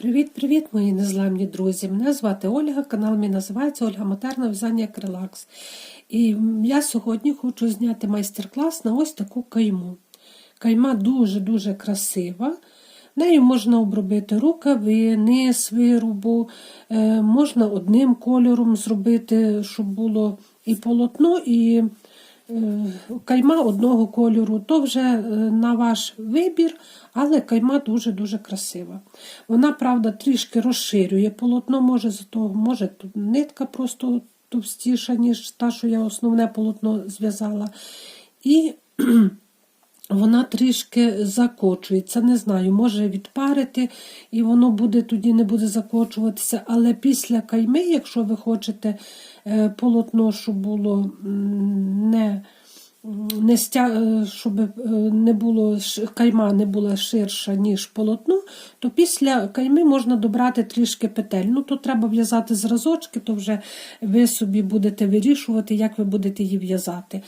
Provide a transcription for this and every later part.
Привіт-привіт, мої незламні друзі! Мене звати Ольга, канал мій називається Ольга Матерна В'язання як релакс. І я сьогодні хочу зняти майстер-клас на ось таку кайму. Кайма дуже-дуже красива. Нею можна обробити рукави, низ вирубу, е, можна одним кольором зробити, щоб було і полотно, і кайма одного кольору. То вже е, на ваш вибір, але кайма дуже-дуже красива. Вона, правда, трішки розширює полотно, може, зато, може нитка просто товстіша, ніж та, що я основне полотно зв'язала. І вона трішки закочується. Не знаю, може відпарити, і воно буде тоді не буде закочуватися. Але після кайми, якщо ви хочете е, полотно, щоб було не не стя... е, щоб е, не було кайма не була ширша, ніж полотно, то після кайми можна добрати трішки петель. Ну, то треба в'язати зразочки, то вже ви собі будете вирішувати, як ви будете її в'язати.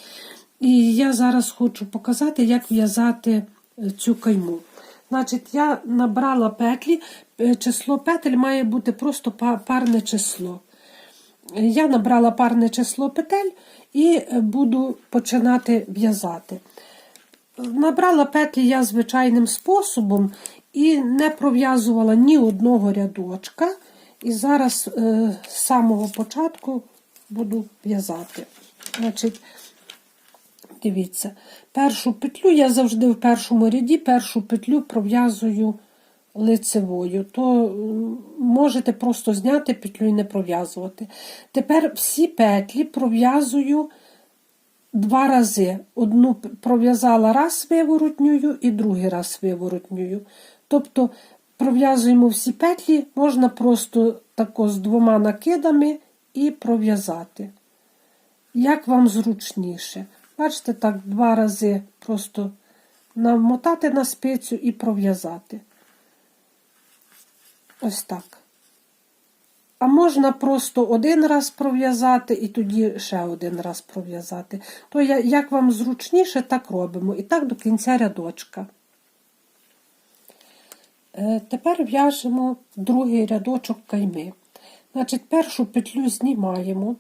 І я зараз хочу показати, як в'язати е, цю кайму. Значить, я набрала петлі, е, число петель має бути просто парне число. Я набрала парне число петель і е, буду починати в'язати. Набрала петлі я звичайним способом і не пров'язувала ні одного рядочка. І зараз з самого початку буду в'язати. Значить, Дивіться, першу петлю я завжди в першому ряді першу петлю пров'язую лицевою, то можете просто зняти петлю і не пров'язувати. Тепер всі петлі пров'язую два рази. Одну пров'язала раз виворотньою і другий раз виворотньою. Тобто пров'язуємо всі петлі, можна просто тако з двома накидами і пров'язати як вам зручніше. Бачите, так, два рази просто намотати на спицю і пров'язати. Ось так. А можна просто один раз пров'язати і тоді ще один раз пров'язати. То як вам зручніше, так робимо. І так до кінця рядочка. Е, Тепер в'яжемо другий рядочок кайми. Значить, першу петлю знімаємо.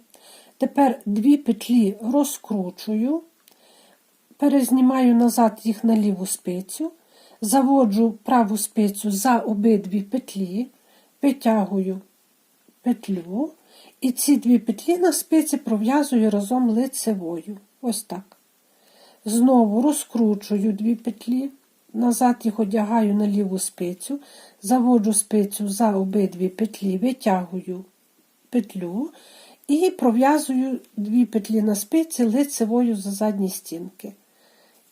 Тепер дві петлі розкручую, перезнімаю назад їх на ліву спицю, заводжу праву спицю за обидві петлі, витягую петлю, і ці дві петлі на спиці пров'язую разом лицевою. Ось так. Знову розкручую дві петлі, назад їх одягаю на ліву спицю, заводжу спицю за обидві петлі, витягую петлю і пров'язую дві петлі на спиці лицевою за задні стінки.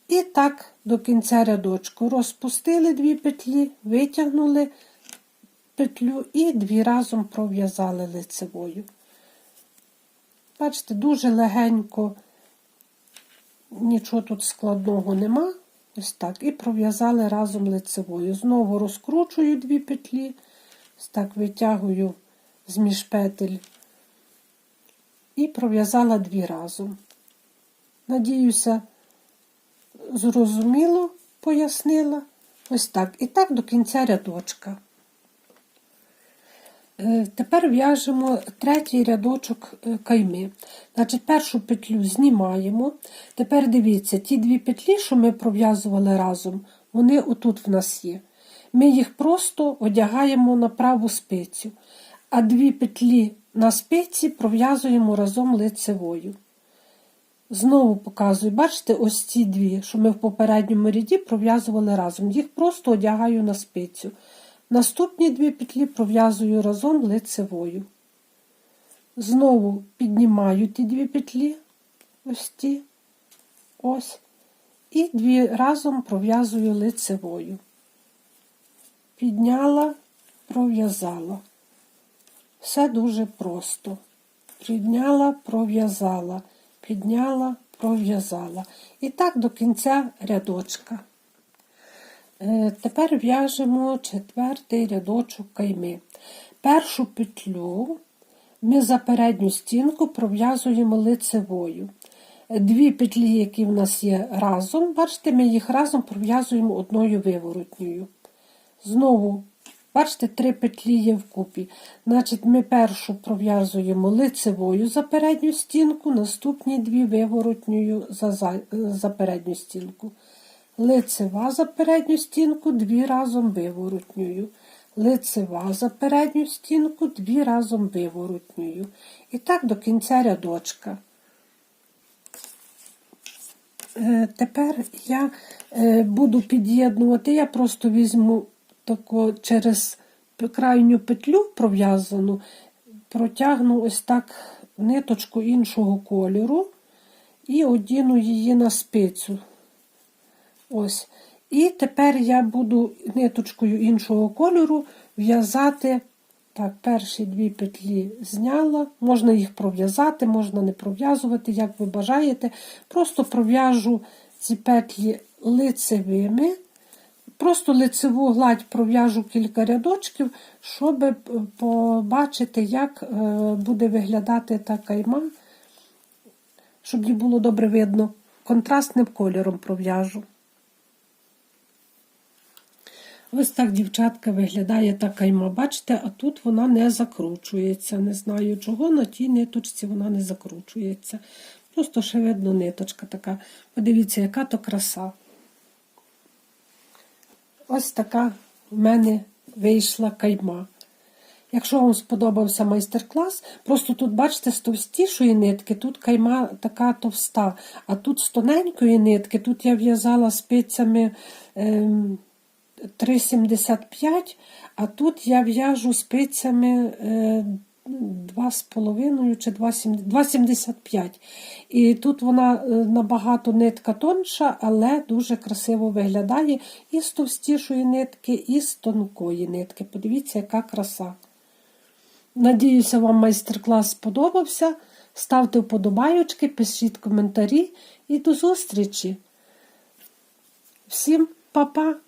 І так до кінця рядочку розпустили дві петлі, витягнули петлю і дві разом пров'язали лицевою. Бачите, дуже легенько, нічого тут складного нема. Ось так. І пров'язали разом лицевою. Знову розкручую дві петлі, ось так витягую з між петель і пров'язала дві разом. Надіюся, зрозуміло пояснила. Ось так. І так до кінця рядочка. Е, Тепер в'яжемо третій рядочок е, кайми. Значить, першу петлю знімаємо. Тепер дивіться, ті дві петлі, що ми пров'язували разом, вони отут в нас є. Ми їх просто одягаємо на праву спицю, а дві петлі на спиці пров'язуємо разом лицевою. Знову показую, бачите, ось ці дві, що ми в попередньому ряді пров'язували разом. Їх просто одягаю на спицю. Наступні дві петлі пров'язую разом лицевою. Знову піднімаю ті дві петлі, ось ті, ось, і дві разом пров'язую лицевою. Підняла, пров'язала. Все дуже просто. Підняла, пров'язала, підняла, пров'язала. І так до кінця рядочка. Е, Тепер в'яжемо четвертий рядочок кайми. Першу петлю ми за передню стінку пров'язуємо лицевою. Дві петлі, які в нас є разом, бачите, ми їх разом пров'язуємо одною виворотньою. Знову Бачите, три петлі є вкупі. Значить, ми першу пров'язуємо лицевою за передню стінку, наступні дві виворотньою за, за, за передню стінку. Лицева за передню стінку, дві разом виворотньою. Лицева за передню стінку, дві разом виворотньою. І так до кінця рядочка. Е, Тепер я е, буду під'єднувати, я просто візьму тако через крайню петлю пров'язану, протягну ось так ниточку іншого кольору і одіну її на спицю. Ось. І тепер я буду ниточкою іншого кольору в'язати. Так, перші дві петлі зняла. Можна їх пров'язати, можна не пров'язувати, як ви бажаєте. Просто пров'яжу ці петлі лицевими. Просто лицеву гладь пров'яжу кілька рядочків, щоб е, побачити, як е, буде виглядати та кайма, щоб її було добре видно. Контрастним кольором пров'яжу. Ось так, дівчатка, виглядає та кайма. Бачите, а тут вона не закручується. Не знаю чого, на тій ниточці вона не закручується. Просто ще видно ниточка така. Подивіться, яка то краса. Ось така в мене вийшла кайма. Якщо вам сподобався майстер-клас, просто тут, бачите, з товстішої нитки, тут кайма така товста, а тут з тоненької нитки, тут я в'язала спицями ем, 3,75, а тут я в'яжу спицями е, 2,5 чи 2,75. І тут вона е, набагато нитка тонша, але дуже красиво виглядає і з товстішої нитки, і з тонкої нитки. Подивіться, яка краса. Надіюся, вам майстер-клас сподобався. Ставте вподобайочки, пишіть коментарі і до зустрічі. Всім па-па!